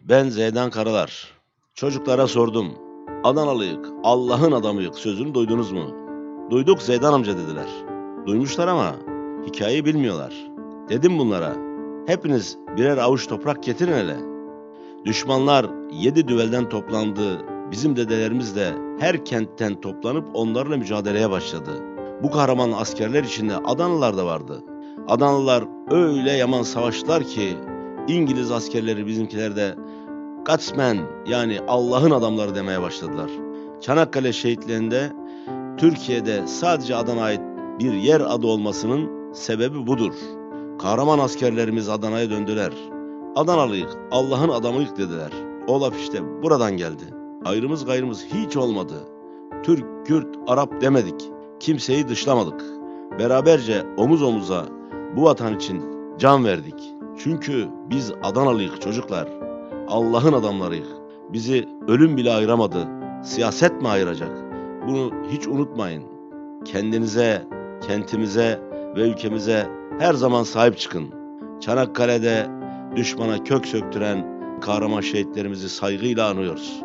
Ben Zeydan Karalar. Çocuklara sordum. Adanalıyık, Allah'ın adamıyık sözünü duydunuz mu? Duyduk Zeydan amca dediler. Duymuşlar ama hikayeyi bilmiyorlar. Dedim bunlara. Hepiniz birer avuç toprak getirin hele. Düşmanlar yedi düvelden toplandı. Bizim dedelerimiz de her kentten toplanıp onlarla mücadeleye başladı. Bu kahraman askerler içinde Adanalılar da vardı. Adanalılar öyle yaman savaştılar ki İngiliz askerleri bizimkiler de Gatsmen yani Allah'ın adamları demeye başladılar. Çanakkale şehitlerinde Türkiye'de sadece Adana'ya ait bir yer adı olmasının sebebi budur. Kahraman askerlerimiz Adana'ya döndüler. Adanalıyık, Allah'ın adamıyık dediler. O laf işte buradan geldi. Ayrımız gayrımız hiç olmadı. Türk, Kürt, Arap demedik. Kimseyi dışlamadık. Beraberce omuz omuza bu vatan için can verdik. Çünkü biz Adanalıyık çocuklar. Allah'ın adamlarıyık. Bizi ölüm bile ayıramadı. Siyaset mi ayıracak? Bunu hiç unutmayın. Kendinize, kentimize ve ülkemize her zaman sahip çıkın. Çanakkale'de düşmana kök söktüren kahraman şehitlerimizi saygıyla anıyoruz.